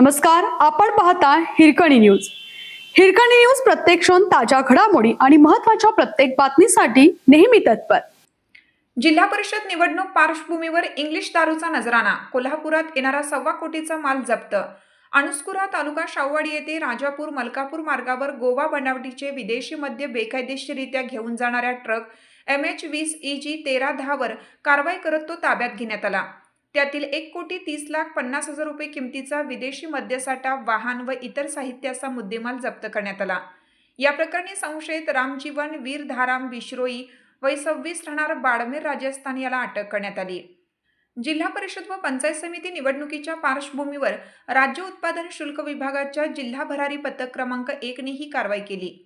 नमस्कार आपण पाहता हिरकणी न्यूज. हिरकणी न्यूज प्रत्येक क्षण ताज्या घडामोडी आणि महत्त्वाच्या प्रत्येक बातमीसाठी नेहमी तत्पर. जिल्हा परिषद निवडणूक पार्श्वभूमीवर इंग्लिश दारूचा नजराणा. कोल्हापुरात येणारा सव्वा कोटीचा माल जप्त. अणुस्कुरा तालुका शाववाडी येथे राजापूर मलकापूर मार्गावर गोवा बनावटीचे विदेशी मद्य बेकायदेशीररित्या घेऊन जाणाऱ्या ट्रक एम एच वीस ई जी तेरा दहावर कारवाई करत तो ताब्यात घेण्यात आला. त्यातील एक कोटी तीस लाख पन्नास हजार रुपये किमतीचा विदेशी मद्यसाठा वाहन व इतर साहित्याचा मुद्देमाल जप्त करण्यात आला. या प्रकरणी संशयित रामजीवन वीर धाराम बिश्रोई वय सव्वीस राहणार बाडमेर राजस्थान याला अटक करण्यात आली. जिल्हा परिषद व पंचायत समिती निवडणुकीच्या पार्श्वभूमीवर राज्य उत्पादन शुल्क विभागाच्या जिल्हा भरारी पथक क्रमांक एकने ही कारवाई केली.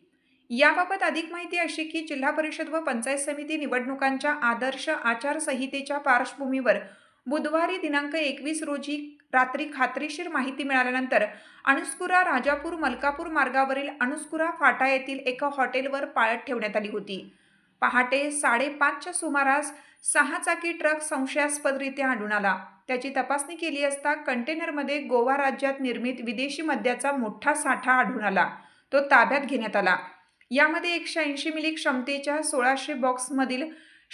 याबाबत अधिक माहिती अशी की जिल्हा परिषद व पंचायत समिती निवडणुकांच्या आदर्श आचारसंहितेच्या पार्श्वभूमीवर बुधवारी दिनांक एकवीस रोजी रात्री खात्रीशीर माहिती मिळाल्यानंतर अणुस्कुरा राजापूर मलकापूर मार्गावरील अणुस्कुरा फाटा येथील एका हॉटेलवर पाळत ठेवण्यात आली होती. पहाटे साडेपाचच्या सुमारास सहा चाकी ट्रक संशयास्पदरित्या आढळून आला. त्याची तपासणी केली असता कंटेनरमध्ये गोवा राज्यात निर्मित विदेशी मद्याचा मोठा साठा आढळून आला. तो ताब्यात घेण्यात आला. यामध्ये एकशे ऐंशी मिली क्षमतेच्या सोळाशे बॉक्समधील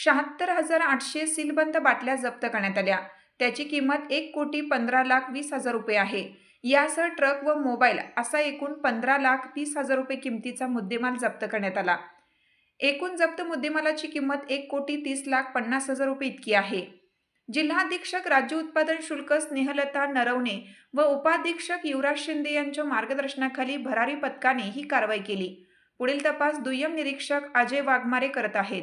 शहात्तर हजार आठशे सीलबंद बाटल्या जप्त करण्यात आल्या. त्याची किंमत एक कोटी पंधरा लाख वीस हजार रुपये आहे. यासह ट्रक व मोबाईल असा एकूण पंधरा लाख तीस हजार रुपये किमतीचा मुद्देमाल जप्त करण्यात आला. एकूण जप्त मुद्देमालाची किंमत एक कोटी तीस लाख पन्नास हजार रुपये इतकी आहे. जिल्हाधीक्षक राज्य उत्पादन शुल्क स्नेहलता नरवणे व उपाधीक्षक युवराज शिंदे यांच्या मार्गदर्शनाखाली भरारी पथकाने ही कारवाई केली. पुढील तपास दुय्यम निरीक्षक अजय वाघमारे करत आहेत.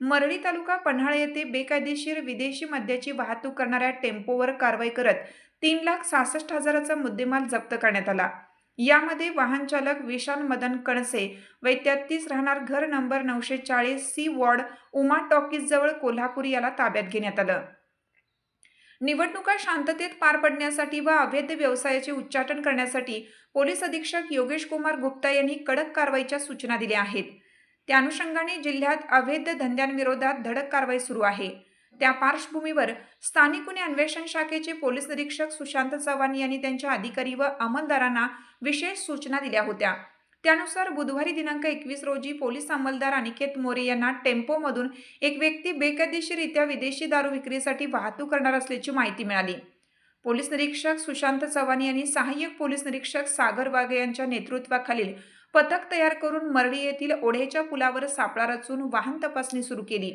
मरळी तालुका पन्हाळा येथे बेकायदेशीर विदेशी मद्याची वाहतूक करणाऱ्या टेम्पोवर कारवाई करत तीन लाख सहासष्ट हजाराचा मुद्देमाल जप्त करण्यात आला. यामध्ये वाहन चालक विशाल मदन कणसे वय तेहतीस राहणार घर नंबर नऊशे चाळीस सी वॉर्ड उमा टॉकीज जवळ कोल्हापूर याला ताब्यात घेण्यात आलं. निवडणुका शांततेत पार पडण्यासाठी व अवैध व्यवसायाचे उच्चाटन करण्यासाठी पोलीस अधीक्षक योगेश कुमार गुप्ता यांनी कडक कारवाईच्या सूचना दिल्या आहेत. त्या अनुषंगाने जिल्ह्यात अवैध धंद्यांविरोधात धडक कारवाई सुरू आहे. त्या पार्श्वभूमीवर स्थानिक गुन्हे अन्वेषण शाखेचे पोलीस निरीक्षक सुशांत चव्हाण यांनी त्यांच्या अधिकारी व अंमलदारांना विशेष सूचना दिल्या होत्या. त्यानुसार बुधवारी दिनांक एकवीस रोजी पोलीस अंमलदार अनिकेत मोरे यांना टेम्पोमधून एक व्यक्ती बेकायदेशीररित्या विदेशी दारू विक्रीसाठी वाहतूक करणार असल्याची माहिती मिळाली. पोलीस निरीक्षक सुशांत चव्हाण यांनी सहाय्यक पोलीस निरीक्षक सागर वाघे यांच्या नेतृत्वाखालील पथक तयार करून मरळी येथील ओढेच्या पुलावर सापळा रचून वाहन तपासणी सुरू केली.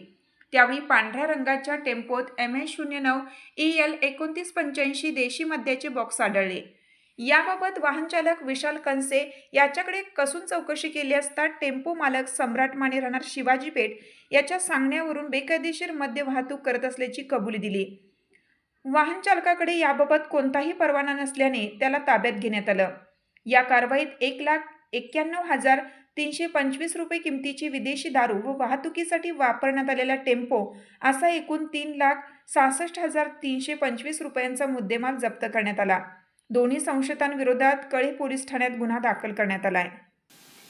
त्यावेळी पांढऱ्या रंगाच्या टेम्पोत एम ए शून्य नऊ ई एल एकोणतीस पंच्याऐंशी देशी मद्याचे बॉक्स आढळले. याबाबत वाहनचालक विशाल कंसे याच्याकडे कसून चौकशी केली असता टेम्पो मालक सम्राट माने राहणार शिवाजी पेठ याच्या सांगण्यावरून बेकायदेशीर मद्य वाहतूक करत असल्याची कबुली दिली. वाहनचालकाकडे याबाबत कोणताही परवाना नसल्याने त्याला ताब्यात घेण्यात आलं. या कारवाईत एक लाख एक्क्याण्णव हजार तीनशे पंचवीस रुपये किमतीची विदेशी दारू व वाहतुकीसाठी वापरण्यात आलेला टेम्पो असा एकूण तीन लाख सहासष्ट हजार तीनशे पंचवीस रुपयांचा मुद्देमाल जप्त करण्यात आला. दोन्ही संशयितांविरोधात कळी पोलीस ठाण्यात गुन्हा दाखल करण्यात आला आहे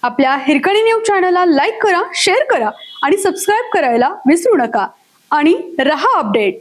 आपल्या हिरकणी न्यूज चॅनलला लाईक करा शेअर करा आणि सबस्क्राईब करायला विसरू नका. आणि रहा अपडेट.